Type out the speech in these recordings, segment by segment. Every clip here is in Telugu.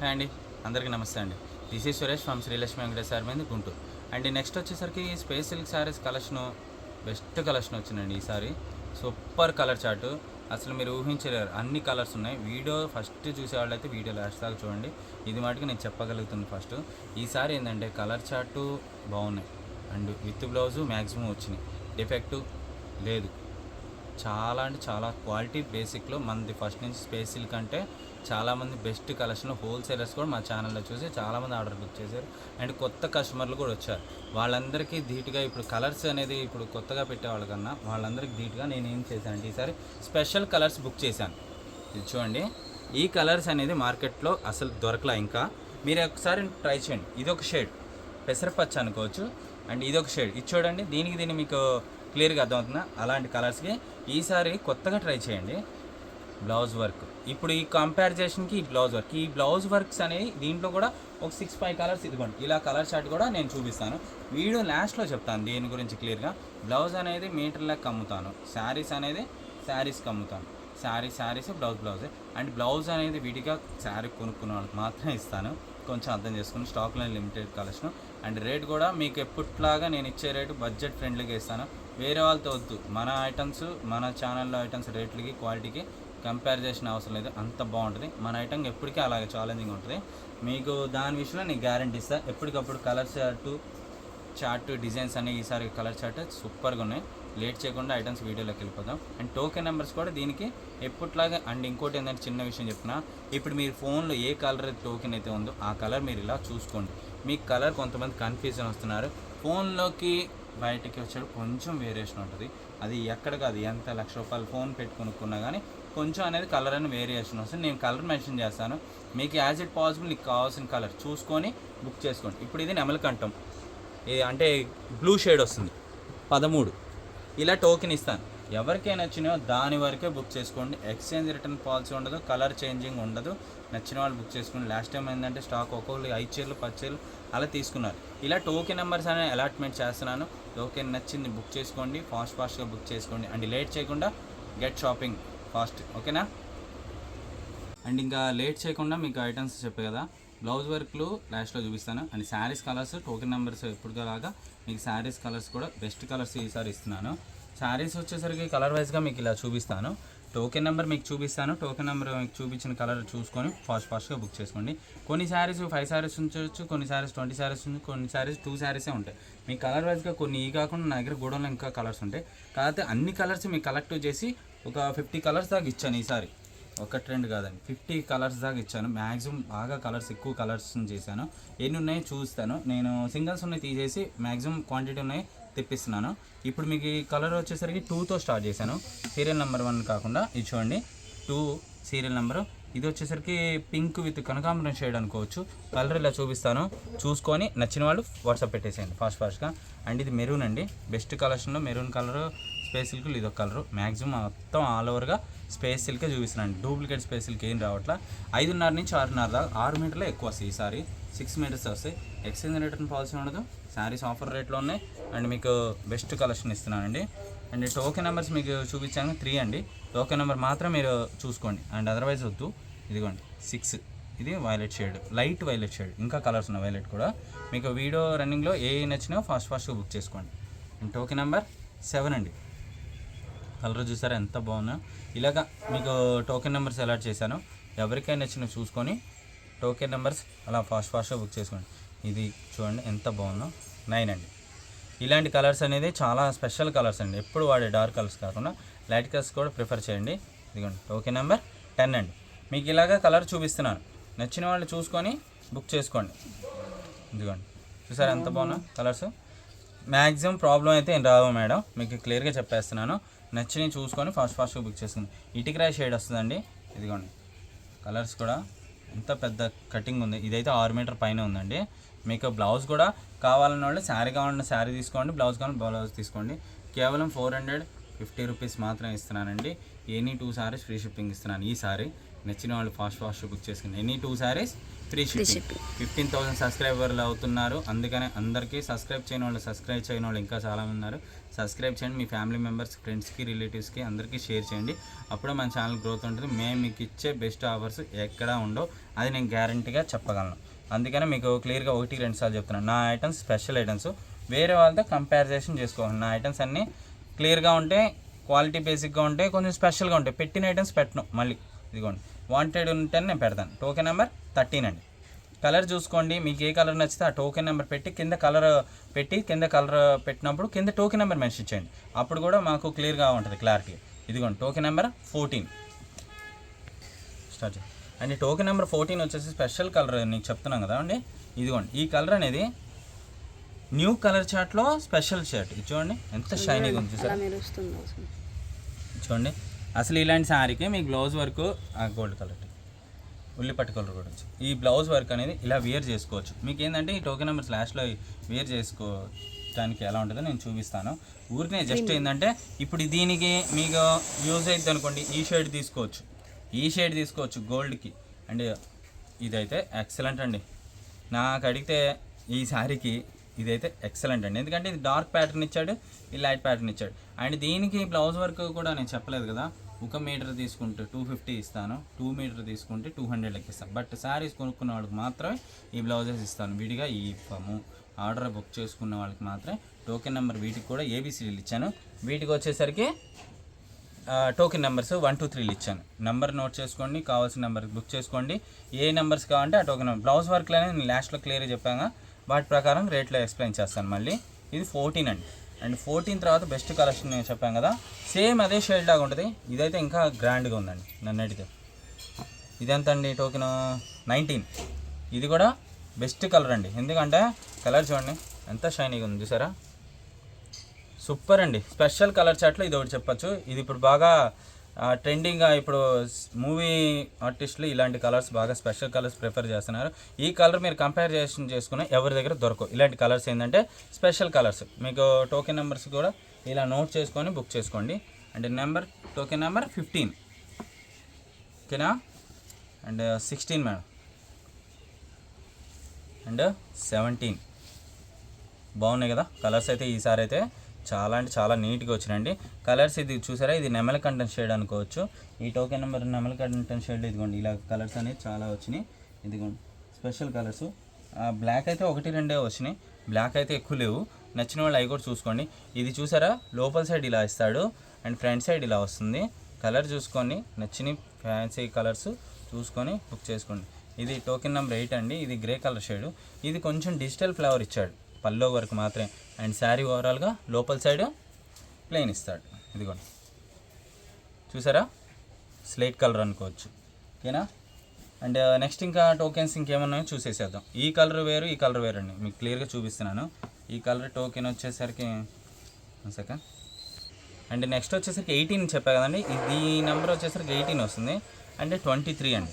హాయ్ అండి. అందరికీ నమస్తే అండి. దిస్ ఈ సురేష్ ఫ్రమ్ శ్రీలక్ష్మి వెంకటేశ్వర మీద గుంటూరు. అండ్ నెక్స్ట్ వచ్చేసరికి space silk saris collection best collection వచ్చిందండి ఈసారి సూపర్ కలర్ చార్ట్ అసలు మీరు ఊహించలేరు. అన్ని కలర్స్ ఉన్నాయి. వీడియో ఫస్ట్ చూసేవాళ్ళు అయితే వీడియో లాస్ట్ దాకా చూడండి. ఇది మటుకు నేను చెప్పగలుగుతుంది ఫస్ట్ ఈసారి ఏంటంటే కలర్ చార్టు బాగున్నాయి. అండ్ విత్ బ్లౌజు మ్యాక్సిమం వచ్చినాయి డిఫెక్టు లేదు. చాలా అంటే చాలా క్వాలిటీ బేసిక్లో మనది ఫస్ట్ నుంచి స్పేస్ సిల్క్ అంటే చాలామంది బెస్ట్ కలెక్షన్ హోల్సేలర్స్ కూడా మా ఛానల్లో చూసి చాలామంది ఆర్డర్ బుక్ చేశారు. అండ్ కొత్త కస్టమర్లు కూడా వచ్చారు. వాళ్ళందరికీ ధీటుగా ఇప్పుడు కలర్స్ అనేది ఇప్పుడు కొత్తగా పెట్టే వాళ్ళకన్నా వాళ్ళందరికీ ధీటుగా నేను ఏం చేశానంటే ఈసారి స్పెషల్ కలర్స్ బుక్ చేశాను. ఇది చూడండి. ఈ కలర్స్ అనేది మార్కెట్లో అసలు దొరకలా ఇంకా. మీరు ఒకసారి ట్రై చేయండి. ఇది ఒక షేడ్. పెసరపచ్చ అనుకోవచ్చు. అండ్ ఇది ఒక షేడ్. ఇది చూడండి. దీనికి దీన్ని మీకు క్లియర్గా అర్థమవుతుందా? అలాంటి కలర్స్కి ఈసారి కొత్తగా ట్రై చేయండి. Blouse work. ఇప్పుడు ఈ కంపారిజేషన్కి ఈ బ్లౌజ్ వర్క్. ఈ బ్లౌజ్ వర్క్స్ అనేవి దీంట్లో కూడా ఒక సిక్స్ ఫైవ్ కలర్స్ ఇదిగోండి. ఇలా కలర్ షార్ట్ కూడా నేను చూపిస్తాను. వీడియో లాస్ట్లో చెప్తాను దీని గురించి క్లియర్గా. బ్లౌజ్ అనేది మీటర్ లెక్క అమ్ముతాను. శారీస్ అనేది శారీస్కి అమ్ముతాను. Sari saris blouse blouse. And blouse అనేది విడిగా శారీ కొనుక్కున్న వాళ్ళకి మాత్రమే ఇస్తాను. కొంచెం అర్థం చేసుకుని స్టాక్లో లిమిటెడ్ కలెక్షన్. అండ్ రేట్ కూడా మీకు ఎప్పట్లాగా నేను ఇచ్చే రేటు బడ్జెట్ ఫ్రెండ్లీగా ఇస్తాను. వేరే వాళ్ళతో వద్దు. మన ఐటమ్స్ మన ఛానల్లో ఐటమ్స్ రేట్లకి క్వాలిటీకి కంపేర్ చేసిన అవసరం లేదు. అంత బాగుంటుంది. మన ఐటమ్ ఎప్పటికీ అలాగే ఛాలెంజింగ్ ఉంటుంది. మీకు దాని విషయంలో నేను గ్యారంటీ ఇస్తాను ఎప్పటికప్పుడు కలర్ చార్టు చార్ట్ డిజైన్స్ అన్నీ ఈసారి కలర్ చార్ట్ సూపర్గా ఉన్నాయి. లేట్ చేయకుండా ఐటమ్స్ వీడియోలోకి వెళ్ళిపోదాం. అండ్ టోకెన్ నెంబర్స్ కూడా దీనికి ఎప్పట్లాగా అండ్ ఇంకోటి ఏంటంటే చిన్న విషయం చెప్తున్నా ఇప్పుడు మీరు ఫోన్లో ఏ కలర్ టోకెన్ అయితే ఉందో ఆ కలర్ మీరు ఇలా చూసుకోండి. మీ కలర్ కొంతమంది కన్ఫ్యూజన్ వస్తున్నారు. ఫోన్లోకి బయటికి వచ్చాడు కొంచెం వేరియేషన్ ఉంటుంది. అది ఎక్కడ కాదు ఎంత లక్ష రూపాయలు ఫోన్ పెట్టుకునుకున్నా కొనుక్కున్నా కానీ కొంచెం అనేది కలర్ అని వేరియేషన్ వస్తుంది. నేను కలర్ మెన్షన్ చేస్తాను. మీకు యాజ్ ఇట్ పాసిబుల్ మీకు కావాల్సిన కలర్ చూసుకొని బుక్ చేసుకోండి. ఇప్పుడు ఇది నెమలకంఠం. ఇది అంటే బ్లూ షేడ్ వస్తుంది. పదమూడు. ఇలా టోకెన్ ఇస్తాను. ఎవరికైనా నచ్చినో దాని వరకే బుక్ చేసుకోండి. ఎక్స్చేంజ్ రిటర్న్ పాలసీ ఉండదు కలర్ చేంజింగ్ ఉండదు. నచ్చిన వాళ్ళు బుక్ చేసుకోండి. లాస్ట్ టైం ఏంటంటే స్టాక్ ఒక్కొక్కరు ఐదు చీరలు పది చీరలు అలా తీసుకున్నారు. ఇలా టోకెన్ నెంబర్స్ అనే అలాట్మెంట్ చేస్తున్నాను. టోకెన్ నచ్చింది బుక్ చేసుకోండి ఫాస్ట్ ఫాస్ట్గా బుక్ చేసుకోండి. అండ్ లేట్ చేయకుండా గెట్ షాపింగ్ ఫాస్ట్ ఓకేనా? అండ్ ఇంకా లేట్ చేయకుండా మీకు ఐటమ్స్ చెప్పే కదా. బ్లౌజ్ వర్క్లు లాస్ట్లో చూపిస్తాను. And saris colours token numbers ఎప్పటిలాగా మీకు శారీస్ కలర్స్ కూడా బెస్ట్ కలర్స్ ఈసారి ఇస్తున్నాను. శారీస్ వచ్చేసరికి కలర్ వైజ్గా మీకు ఇలా చూపిస్తాను. టోకెన్ నెంబర్ మీకు చూపిస్తాను. టోకెన్ నెంబర్ మీకు చూపించిన కలర్ చూసుకొని ఫాస్ట్ ఫాస్ట్గా బుక్ చేసుకోండి. కొన్ని శారీస్ ఫైవ్ శారీస్ ఉంచవచ్చు కొన్ని శారీస్ ట్వంటీ శారీస్ ఉంది కొన్ని శారీస్ టూ శారీసే ఉంటాయి. మీ కలర్ వైజ్గా కొన్ని ఈ కాకుండా నా దగ్గర గోడౌన్లో ఇంకా కలర్స్ ఉంటాయి. కాకపోతే అన్ని కలర్స్ మీకు కలెక్ట్ చేసి ఒక ఫిఫ్టీ కలర్స్ దాకా ఇచ్చాను ఈసారి. ఒక ట్రెండ్ కాదండి. ఫిఫ్టీ కలర్స్ దాకా ఇచ్చాను. మ్యాక్సిమం బాగా కలర్స్ ఎక్కువ కలర్స్ చేశాను. ఎన్ని ఉన్నాయో చూస్తాను. నేను సింగిల్స్ ఉన్నాయి తీసేసి మ్యాక్సిమం క్వాంటిటీ ఉన్నాయి. తెప్పిస్తున్నాను. ఇప్పుడు మీకు ఈ కలర్ వచ్చేసరికి టూతో స్టార్ట్ చేశాను. సీరియల్ నెంబర్ వన్ కాకుండా ఇది చూడండి. టూ సీరియల్ నెంబరు ఇది వచ్చేసరికి పింక్ విత్ కనకాంబరం షేడ్ అనుకోవచ్చు. కలర్ ఇలా చూపిస్తాను. చూసుకొని నచ్చిన వాళ్ళు వాట్సాప్ పెట్టేసేయండి ఫాస్ట్ ఫాస్ట్గా అండ్ ఇది మెరూన్ అండి. బెస్ట్ కలెక్షన్లో మెరూన్ కలర్ స్పేస్ సిల్క్ ఇది ఒక కలరు మ్యాక్సిమం మొత్తం ఆల్ ఓవర్గా స్పేస్ సిల్కే చూపిస్తున్నాను. డూప్లికేట్ స్పేస్ సిల్క్ ఏం రావట్లా. ఐదున్నర నుంచి ఆరున్నర దాకా ఆరు మీటర్లే ఎక్కువ వస్తాయి ఈసారి సిక్స్ మీటర్స్ వస్తాయి. ఎక్స్చేంజ్ రిటర్న్ పాలసీ ఉండదు. శారీస్ ఆఫర్ రేట్లో ఉన్నాయి. అండ్ మీకు బెస్ట్ కలెక్షన్ ఇస్తున్నానండి. అండ్ టోకెన్ నెంబర్స్ మీకు చూపించాను. త్రీ అండి. టోకెన్ నెంబర్ మాత్రం మీరు చూసుకోండి. అండ్ అదర్వైజ్ వద్దు. ఇదిగోండి. సిక్స్ ఇది violet shade light violet shade ఇంకా కలర్స్ ఉన్నాయి వైలెట్ కూడా. మీకు వీడియో రన్నింగ్లో ఏ నచ్చినా ఫాస్ట్ ఫాస్ట్గా బుక్ చేసుకోండి. అండ్ టోకెన్ నెంబర్ సెవెన్ అండి. కలర్ చూసారా? ఎంత బాగున్నా. ఇలాగా మీకు టోకెన్ నెంబర్స్ అలాట్ చేశాను. ఎవరికైనా నచ్చిన చూసుకొని టోకెన్ నెంబర్స్ అలా ఫాస్ట్ ఫాస్ట్గా బుక్ చేసుకోండి. ఇది చూడండి ఎంత బాగుందో. నైన్ అండి. ఇలాంటి కలర్స్ అనేది చాలా స్పెషల్ కలర్స్ అండి. ఎప్పుడు వాడే డార్క్ కలర్స్ కాకుండా లైట్ కలర్స్ కూడా ప్రిఫర్ చేయండి. ఇదిగోండి టోకెన్ నెంబర్ టెన్ అండి. మీకు ఇలాగా కలర్ చూపిస్తున్నాను. నచ్చిన వాళ్ళు చూసుకొని బుక్ చేసుకోండి. ఇదిగోండి చూసారు ఎంత బాగున్నా కలర్స్? మ్యాక్సిమం ప్రాబ్లం అయితే ఏం రావు మేడం. మీకు క్లియర్గా చెప్పేస్తున్నాను. నచ్చినవి చూసుకొని ఫాస్ట్ ఫాస్ట్గా బుక్ చేసుకుంది. ఇటుకరాయి షేడ్ వస్తుందండి. ఇదిగోండి కలర్స్ కూడా ఎంత పెద్ద కటింగ్ ఉంది. ఇదైతే ఆరు మీటర్ పైన ఉందండి. మీకు బ్లౌజ్ కూడా కావాలన్న వాళ్ళు శారీ కావాలన్న శారీ తీసుకోండి. బ్లౌజ్ కావాలన్న బ్లౌజ్ తీసుకోండి. కేవలం ఫోర్ హండ్రెడ్ ఫిఫ్టీ రూపీస్ మాత్రమే ఇస్తున్నానండి. Any two saris free shipping ఇస్తున్నాను ఈ సారీ నచ్చిన వాళ్ళు ఫాస్ట్ ఫాస్ట్ బుక్ చేసుకుని any two saris free shipping. Fifteen thousand సబ్స్క్రైబర్లు అవుతున్నారు. అందుకనే అందరికీ సబ్స్క్రైబ్ చేయని వాళ్ళు సబ్స్క్రైబ్ చేయని వాళ్ళు ఇంకా చాలామంది ఉన్నారు. సబ్స్క్రైబ్ చేయండి. మీ ఫ్యామిలీ మెంబర్స్ ఫ్రెండ్స్కి రిలేటివ్స్కి అందరికీ షేర్ చేయండి. అప్పుడే మన ఛానల్ గ్రోత్ ఉంటుంది. మేము మీకు ఇచ్చే బెస్ట్ ఆఫర్స్ ఎక్కడా ఉండవు. అది నేను గ్యారంటీగా చెప్పగలను. అందుకనే మీకు క్లియర్గా ఒకటి రెండు సార్లు చెప్తున్నాను నా ఐటమ్స్ స్పెషల్ ఐటమ్స్ వేరే వాళ్ళతో కంపారిజేషన్ చేసుకోవాలి నా ఐటమ్స్ అన్నీ క్లియర్గా ఉంటే క్వాలిటీ బేసిక్గా ఉంటే కొంచెం స్పెషల్గా ఉంటాయి పెట్టిన ఐటమ్స్ పెట్టను. మళ్ళీ ఇదిగోండి. వాంటెడ్ ఉంటేనే నేను పెడతాను. టోకెన్ నెంబర్ థర్టీన్ అండి. కలర్ చూసుకోండి. మీకు ఏ కలర్ నచ్చితే ఆ టోకెన్ నెంబర్ పెట్టి కింద కలర్ పెట్టి కింద కలర్ పెట్టినప్పుడు కింద టోకెన్ నెంబర్ మెన్షన్ చేయండి. అప్పుడు కూడా మాకు క్లియర్గా ఉంటుంది క్లారిటీ ఇదిగోండి token number fourteen start. And token number fourteen వచ్చేసి స్పెషల్ కలర్ నీకు చెప్తున్నాం కదా అండి. ఇదిగోండి ఈ కలర్ అనేది న్యూ కలర్ చార్ట్లో స్పెషల్ షర్ట్ ఇది చూడండి ఎంత షైనీగా ఉంది చూసారా. చూడండి అసలు ఇలాంటి శారీకి మీ బ్లౌజ్ వర్క్ గోల్డ్ కలర్ ఉల్లిపట్టు కలర్ కూడా వచ్చి ఈ బ్లౌజ్ వర్క్ అనేది ఇలా వేర్ చేసుకోవచ్చు. మీకు ఏంటంటే ఈ టోకెన్ నెంబర్స్ లాస్ట్లో వేర్ చేసుకోవడానికి ఎలా ఉంటుందో నేను చూపిస్తాను. ఊరికే జస్ట్ ఏంటంటే ఇప్పుడు దీనికి మీకు యూజ్ అవుతుంది అనుకోండి ఈ షేడ్ తీసుకోవచ్చు. ఈ షేడ్ తీసుకోవచ్చు గోల్డ్కి. అండ్ ఇదైతే ఎక్సలెంట్ అండి. నాకు అడిగితే ఈ శారీకి ఇదైతే ఎక్సలెంట్ అండి. ఎందుకంటే ఇది డార్క్ ప్యాటర్న్ ఇచ్చాడు ఈ లైట్ ప్యాటర్న్ ఇచ్చాడు. అండ్ దీనికి బ్లౌజ్ వర్క్ కూడా నేను చెప్పలేదు కదా. ఒక మీటర్ తీసుకుంటే టూ ఫిఫ్టీ ఇస్తాను. టూ మీటర్ తీసుకుంటే టూ హండ్రెడ్ ఇస్తాను బట్ శారీస్ కొనుక్కున్న వాళ్ళకి మాత్రమే ఈ బ్లౌజెస్ ఇస్తాను. విడిగా ఈ ఇవ్వము ఆర్డర్ బుక్ చేసుకున్న వాళ్ళకి మాత్రమే టోకెన్ నెంబర్ వీటికి కూడా ఏబీసీలు ఇచ్చాను. వీటికి వచ్చేసరికి టోకెన్ నెంబర్స్ వన్ టూ త్రీలు ఇచ్చాను. నెంబర్ నోట్ చేసుకోండి కావాల్సిన నెంబర్ బుక్ చేసుకోండి. ఏ నెంబర్స్ కావాలంటే ఆ టోకెన్ నెంబర్. బ్లౌజ్ వర్క్లోనే నేను లాస్ట్లో క్లియర్గా చెప్పాను. వాటి ప్రకారం రేట్లో ఎక్స్ప్లెయిన్ చేస్తాను మళ్ళీ. ఇది ఫోర్టీన్ అండి. అండ్ ఫోర్టీన్ తర్వాత బెస్ట్ కలెక్షన్ నేను చెప్పాను కదా. సేమ్ అదే షేడ్ లాగా ఉంటుంది. ఇదైతే ఇంకా గ్రాండ్గా ఉందండి నన్ను అడిగితే ఇదెంత అండి టోకెన్? నైన్టీన్. ఇది కూడా బెస్ట్ కలర్ అండి. ఎందుకంటే కలర్ చూడండి ఎంత షైనీగా ఉంది చూసారా? సూపర్ అండి. స్పెషల్ కలర్ చాట్లో ఇది ఒకటి చెప్పొచ్చు. ఇది ఇప్పుడు బాగా ట్రెండింగ్గా ఇప్పుడు మూవీ ఆర్టిస్టులు ఇలాంటి కలర్స్ బాగా స్పెషల్ కలర్స్ ప్రిఫర్ చేస్తున్నారు. ఈ కలర్ మీరు కంపేర్ చేసి చేసుకున్న ఎవరి దగ్గర దొరకవు. ఇలాంటి కలర్స్ ఏంటంటే స్పెషల్ కలర్స్ మీకు టోకెన్ నెంబర్స్ కూడా ఇలా నోట్ చేసుకొని బుక్ చేసుకోండి. And number token number fifteen ఓకేనా? And sixteen madam and seventeen బాగున్నాయి కదా? కలర్స్ అయితే ఈసారి అయితే చాలా అంటే చాలా నీట్గా వచ్చినాయండి. కలర్స్ ఇది చూసారా? ఇది నెమల కంటెంట్ షేడ్ అనుకోవచ్చు. ఈ టోకెన్ నెంబర్ నెమల కంటెంట్ షేడ్ ఇదిగోండి. ఇలా కలర్స్ అనేవి చాలా వచ్చినాయి. ఇదిగోండి. స్పెషల్ కలర్స్ బ్లాక్ అయితే ఒకటి రెండే వచ్చినాయి. బ్లాక్ అయితే ఎక్కువ లేవు. నచ్చిన వాళ్ళు అవి కూడా చూసుకోండి. ఇది చూసారా? లోపల సైడ్ ఇలా ఇస్తాడు. అండ్ ఫ్రంట్ సైడ్ ఇలా వస్తుంది. కలర్ చూసుకొని నచ్చిన ఫ్యాన్సీ కలర్స్ చూసుకొని బుక్ చేసుకోండి. ఇది టోకెన్ నెంబర్ ఎయిట్ అండి. ఇది గ్రే కలర్ షేడ్ ఇది కొంచెం డిజిటల్ ఫ్లవర్ ఇచ్చాడు. పల్లో వరకు మాత్రమే. అండ్ శారీ ఓవరాల్గా లోపల సైడ్ ప్లెయిన్ ఇస్తాడు. ఇదిగోండి. చూసారా? స్లేట్ కలర్ అనుకోవచ్చు. ఓకేనా? అండ్ నెక్స్ట్ ఇంకా టోకెన్స్ ఇంకేమన్నాయో చూసేసేద్దాం. ఈ కలర్ వేరు ఈ కలర్ వేరు అండి. మీకు క్లియర్గా చూపిస్తున్నాను. ఈ కలర్ టోకెన్ వచ్చేసరికి సెకండ్. అండ్ నెక్స్ట్ వచ్చేసరికి ఎయిటీన్ చెప్పా కదండి. ఇది ఈ నెంబర్ వచ్చేసరికి ఎయిటీన్ వస్తుంది. అంటే ట్వంటీ త్రీ అండి.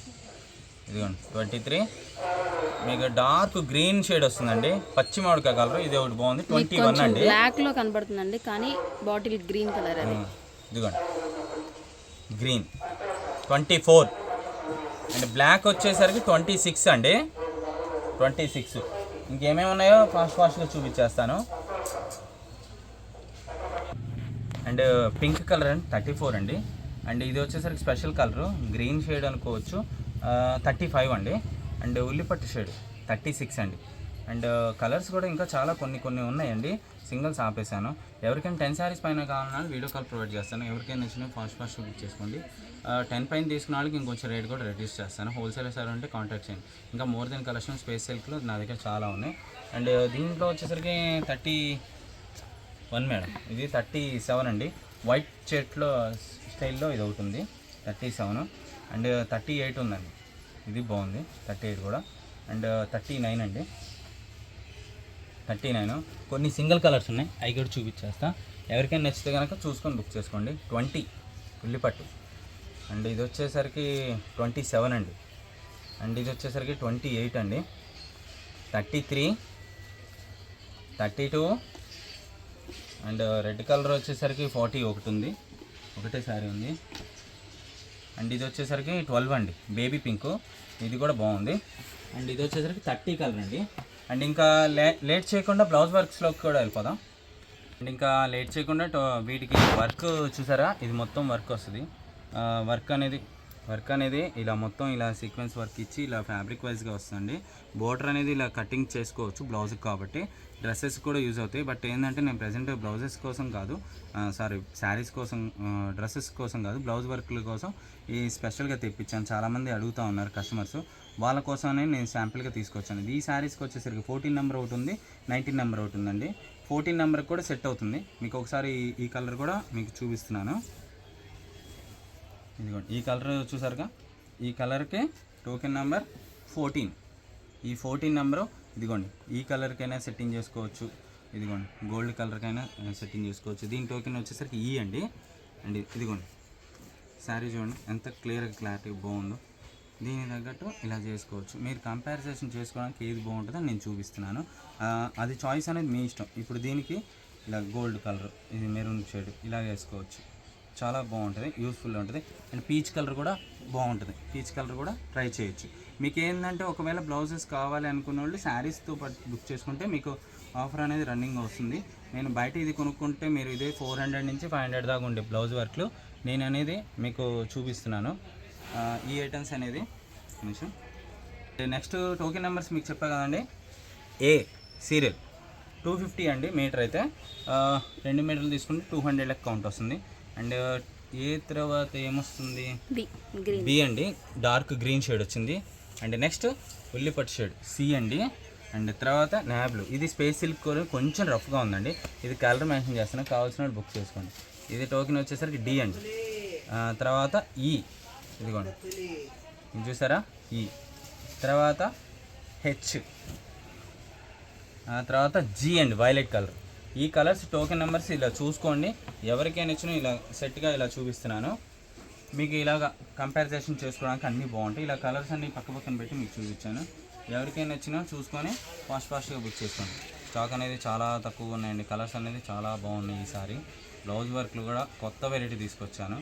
ఇదిగోండి. Twenty three. మీకు డార్క్ గ్రీన్ షేడ్ వస్తుందండి. పచ్చి మామిడికాయ కలర్ ఇది ఒకటి బాగుంది. ట్వంటీ వన్ అండి. బ్లాక్లో కనబడుతుందండి కానీ బాటిల్ గ్రీన్ కలర్ అది. ఇదిగోండి. Green twenty four and black వచ్చేసరికి ట్వంటీ సిక్స్ అండి. ట్వంటీ సిక్స్ ఇంకేమేమి ఉన్నాయో ఫాస్ట్ ఫాస్ట్గా చూపించేస్తాను. అండ్ పింక్ కలర్ అండి థర్టీ ఫోర్ అండి. అండ్ ఇది వచ్చేసరికి స్పెషల్ కలరు గ్రీన్ షేడ్ అనుకోవచ్చు. థర్టీ ఫైవ్ అండి. అండ్ ఉల్లిపట్టు షేడ్ థర్టీ సిక్స్ అండి. అండ్ uh, కలర్స్ కూడా ఇంకా చాలా కొన్ని కొన్ని ఉన్నాయండి. సింగిల్స్ ఆపేసాను ఎవరికైనా టెన్ శారీస్ పైన కావాలన్నా వీడియో కాల్ ప్రొవైడ్ చేస్తాను. ఎవరికైనా నచ్చినా ఫాస్ట్ ఫాస్ట్ బుక్ చేసుకోండి. టెన్ పైన తీసుకున్న వాళ్ళకి ఇంకొంచెం రేట్ కూడా రెడ్యూస్ చేస్తాను. హోల్సేల్ సార్ అంటే కాంటాక్ట్ చేయండి. ఇంకా మోర్ దెన్ కలెక్షన్ స్పేస్ సిల్క్లో నా దగ్గర చాలా ఉన్నాయి. అండ్ uh, దీంట్లో వచ్చేసరికి థర్టీ వన్ మేడం. ఇది థర్టీ సెవెన్ అండి. వైట్ షర్ట్లో స్టైల్లో ఇది ఒకటి ఉంది. Thirty seven. And uh, thirty eight ఉందండి. ఇది బాగుంది. థర్టీ ఎయిట్ కూడా. అండ్ uh, థర్టీ నైన్ అండి. Thirty nine. కొన్ని సింగిల్ కలర్స్ ఉన్నాయి. అవి కూడా చూపించేస్తా. ఎవరికైనా నచ్చితే కనుక చూసుకొని బుక్ చేసుకోండి. ట్వంటీ ఉల్లిపట్టు. అండ్ ఇది వచ్చేసరికి ట్వంటీ సెవెన్ అండి. అండ్ ఇది వచ్చేసరికి ట్వంటీ ఎయిట్ అండి. Thirty three thirty two and uh, red colour వచ్చేసరికి ఫార్టీ ఒకటి ఉంది. ఒకటే సారీ ఉంది. అండ్ ఇది వచ్చేసరికి ట్వెల్వ్ అండి. బేబీ పింక్ ఇది కూడా బాగుంది. అండ్ ఇది వచ్చేసరికి థర్టీ కలర్ అండి. అండ్ ఇంకా లే లేట్ చేయకుండా బ్లౌజ్ వర్క్స్లోకి కూడా వెళ్ళిపోదాం. అండ్ ఇంకా లేట్ చేయకుండా టో- వీటికి వర్క్ చూసారా? ఇది మొత్తం వర్క్ వస్తుంది. వర్క్ అనేది వర్క్ అనేది ఇలా మొత్తం ఇలా సీక్వెన్స్ వర్క్ ఇచ్చి ఇలా ఫ్యాబ్రిక్ వైజ్గా వస్తుంది. బోర్డర్ అనేది ఇలా కటింగ్ చేసుకోవచ్చు బ్లౌజ్కి కాబట్టి. డ్రెస్సెస్ కూడా యూజ్ అవుతాయి. బట్ ఏంటంటే నేను ప్రజెంట్ బ్లౌజెస్ కోసం కాదు సారీ శారీస్ కోసం డ్రెస్సెస్ కోసం కాదు బ్లౌజ్ వర్క్ల కోసం ఈ స్పెషల్గా తెప్పించాను. చాలామంది అడుగుతూ ఉన్నారు కస్టమర్స్. వాళ్ళ కోసమనే నేను శాంపిల్గా తీసుకొచ్చాను. ఈ శారీస్కి వచ్చేసరికి ఫోర్టీన్ నెంబర్ ఒకటి ఉంది నైన్టీన్ నెంబర్ ఒకటి ఉందండి. ఫోర్టీన్ నెంబర్ కూడా సెట్ అవుతుంది. మీకు ఒకసారి ఈ- ఈ కలర్ కూడా మీకు చూపిస్తున్నాను. ఇదిగోండి ఈ కలర్ చూసారుగా? ఈ కలర్కి టోకెన్ నెంబర్ ఫోర్టీన్. ఈ ఫోర్టీన్ నెంబరు ఇదిగోండి ఈ కలర్కైనా సెట్టింగ్ చేసుకోవచ్చు. ఇదిగోండి గోల్డ్ కలర్కైనా సెట్టింగ్ చేసుకోవచ్చు. దీని టోకెన్ వచ్చేసరికి ఈ అండి. అండ్ ఇదిగోండి శారీ చూడండి ఎంత క్లియర్గా క్లారిటీ బాగుందో. దీని తగ్గట్టు ఇలా చేసుకోవచ్చు. మీరు కంపారిజేషన్ చేసుకోవడానికి ఏది బాగుంటుందో నేను చూపిస్తున్నాను. అది చాయిస్ అనేది మీ ఇష్టం. ఇప్పుడు దీనికి ఇలా గోల్డ్ కలర్ ఇది మెరూన్ షేడ్ ఇలా వేసుకోవచ్చు. చాలా బాగుంటుంది యూస్ఫుల్ ఉంటుంది. అండ్ పీచ్ కలర్ కూడా బాగుంటుంది. పీచ్ కలర్ కూడా ట్రై చేయొచ్చు. మీకు ఏంటంటే ఒకవేళ బ్లౌజెస్ కావాలి అనుకున్న వాళ్ళు శారీస్తో పాటు బుక్ చేసుకుంటే మీకు ఆఫర్ అనేది రన్నింగ్ వస్తుంది. నేను బయట ఇది కొనుక్కుంటే మీరు ఇదే ఫోర్ హండ్రెడ్ నుంచి ఫైవ్ హండ్రెడ్ దాకా ఉండే బ్లౌజ్ వర్క్లు. నేను అనేది మీకు చూపిస్తున్నాను. ఈ ఐటమ్స్ అనేది కొంచెం నెక్స్ట్ టోకెన్ నెంబర్స్ మీకు చెప్పా కదండి? ఏ సీరియల్ టూ ఫిఫ్టీ అండి మీటర్ అయితే. రెండు మీటర్లు తీసుకుంటే టూ హండ్రెడ్ లెక్క కౌంట్ వస్తుంది. అండ్ ఏ తర్వాత ఏమొస్తుంది? బి అండి డార్క్ గ్రీన్ షేడ్ వచ్చింది. అండ్ నెక్స్ట్ ఉల్లిపట్టు షేడ్ సి అండి. అండ్ తర్వాత నాబ్లు ఇది స్పేస్ సిల్క్ కూడా కొంచెం రఫ్గా ఉందండి. ఇది కలర్ మెన్షన్ చేస్తాను కావాల్సిన బుక్ చేసుకోండి. ఇది టోకెన్ వచ్చేసరికి డి అండి. తర్వాత ఈ ఇదిగోండి. ఇది చూసారా? ఈ. తర్వాత హెచ్. ఆ తర్వాత జీ అండి వైలెట్ కలర్. ఈ కలర్స్ టోకెన్ నెంబర్స్ ఇలా చూసుకోండి. ఎవరికైనా ఇచ్చినా ఇలా సెట్గా ఇలా చూపిస్తున్నాను. మీకు ఇలాగ కంపారిజేషన్ చేసుకోవడానికి అన్నీ బాగుంటాయి. ఇలా కలర్స్ అన్ని పక్క పక్కన పెట్టి మీకు చూపించాను. ఎవరికైనా నచ్చినా చూసుకొని ఫాస్ట్ ఫాస్ట్గా బుక్ చేసుకోండి. స్టాక్ అనేది చాలా తక్కువగా ఉన్నాయండి. కలర్స్ అనేది చాలా బాగున్నాయి ఈసారి. బ్లౌజ్ వర్క్లు కూడా కొత్త వెరైటీ తీసుకొచ్చాను.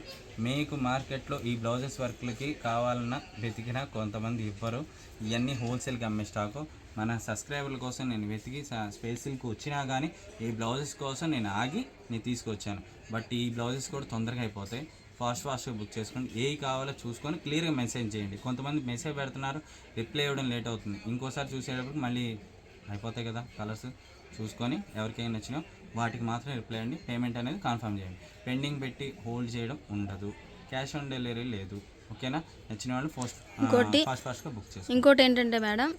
మీకు మార్కెట్లో ఈ బ్లౌజెస్ వర్క్లకి కావాలన్నా వెతికినా కొంతమంది ఇవ్వరు. ఇవన్నీ హోల్సేల్గా అమ్మే స్టాకు. మన సబ్స్క్రైబర్ల కోసం నేను వెతికి స్పేసిల్కి వచ్చినా కానీ ఈ బ్లౌజెస్ కోసం నేను ఆగి నేను తీసుకొచ్చాను. బట్ ఈ బ్లౌజెస్ కూడా తొందరగా అయిపోతాయి. ఫాస్ట్ ఫాస్ట్గా బుక్ చేసుకోండి. ఏ కావాలో చూసుకొని క్లియర్గా మెసేజ్ చేయండి. కొంతమంది మెసేజ్ పెడుతున్నారు రిప్లై ఇవ్వడం లేట్ అవుతుంది. ఇంకోసారి చూసేటప్పుడు మళ్ళీ అయిపోతాయి కదా కలర్స్. చూసుకొని ఎవరికైనా నచ్చినా వాటికి మాత్రం రిప్లై అండి పేమెంట్ అనేది కన్ఫర్మ్ చేయండి. పెండింగ్ పెట్టి హోల్డ్ చేయడం ఉండదు. క్యాష్ ఆన్ డెలివరీ లేదు. ఓకేనా? నచ్చిన వాళ్ళు ఫాస్ట్ ఫాస్ట్ ఫాస్ట్గా బుక్ చేసుకోండి. ఇంకోటి ఏంటంటే మేడం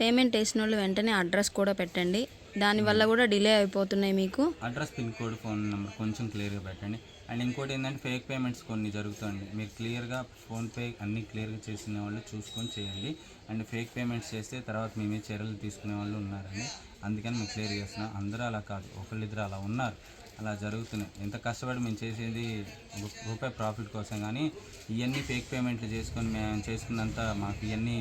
పేమెంట్ వేసిన వాళ్ళు వెంటనే అడ్రస్ కూడా పెట్టండి. దానివల్ల కూడా డిలే అయిపోతున్నాయి మీకు. Address pin code phone number కొంచెం క్లియర్గా పెట్టండి. అండ్ ఇంకోటి ఏంటంటే ఫేక్ పేమెంట్స్ కొన్ని జరుగుతాయండి. మీరు క్లియర్గా ఫోన్పే అన్నీ క్లియర్గా చేసిన వాళ్ళు చూసుకొని చేయండి. అండ్ ఫేక్ పేమెంట్స్ చేస్తే తర్వాత మేమే చర్యలు తీసుకునే వాళ్ళు ఉన్నారండి. అందుకని మేము క్లియర్ చేస్తున్నాం. అందరూ అలా కాదు. ఒకళ్ళిద్దరు అలా ఉన్నారు. అలా జరుగుతున్నాయి. ఎంత కష్టపడి మేము చేసేది రూపాయి ప్రాఫిట్ కోసం కానీ ఇవన్నీ ఫేక్ పేమెంట్లు చేసుకొని మేము చేసుకున్నంత మాకు ఇవన్నీ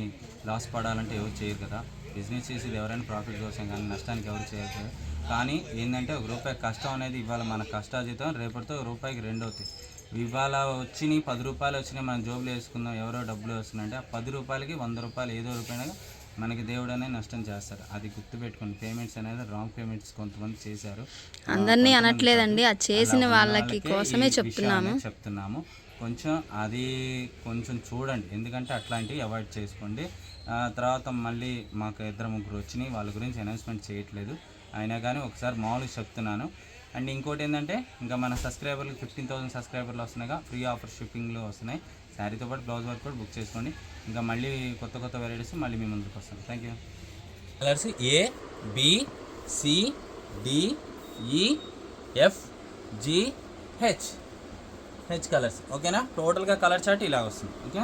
లాస్ పడాలంటే ఎవరు చేయరు కదా. బిజినెస్ చేసేది ఎవరైనా ప్రాఫిట్ కోసం కానీ నష్టానికి ఎవరు చేయరు కదా. కానీ ఏంటంటే ఒక రూపాయి కష్టం అనేది ఇవాళ మన కష్టాజీతం రేపటితో రూపాయికి రెండు అవుతాయి. ఇవాళ వచ్చినాయి పది రూపాయలు వచ్చినాయి మనం జోబులు వేసుకుందాం ఎవరో డబ్బులు వస్తున్నాయంటే ఆ పది రూపాయలకి వంద రూపాయలు ఏదో రూపాయలుగా మనకి దేవుడు అనేది నష్టం చేస్తారు. అది గుర్తుపెట్టుకోండి. పేమెంట్స్ అనేది రాంగ్ పేమెంట్స్ కొంతమంది చేశారు. అందరినీ అనట్లేదండి. అది చేసిన వాళ్ళకి కోసమే చెప్తున్నాము. చెప్తున్నాము. కొంచెం అది కొంచెం చూడండి. ఎందుకంటే అట్లాంటివి అవాయిడ్ చేసుకోండి. తర్వాత మళ్ళీ మాకు ఇద్దరు ముగ్గురు వచ్చినాయి. వాళ్ళ గురించి అనౌన్స్మెంట్ చేయట్లేదు. అయినా కానీ ఒకసారి మామూలుగా చెప్తున్నాను. అండ్ ఇంకోటి ఏంటంటే ఇంకా మన సబ్స్క్రైబర్లు ఫిఫ్టీన్ థౌసండ్ సబ్స్క్రైబర్లు వస్తున్నాయిగా. ఫ్రీ ఆఫర్ షిప్పింగ్లో వస్తున్నాయి. శారీతో పాటు బ్లౌజ్ వర్క్ కూడా బుక్ చేసుకోండి. ఇంకా మళ్ళీ కొత్త కొత్త వెరైటీస్ మళ్ళీ మీ ముందుకు వస్తాను thank you colours A B C D E F G H. H colours. ఓకేనా? టోటల్గా కలర్ చార్ట్ ఇలా వస్తుంది. ఓకే?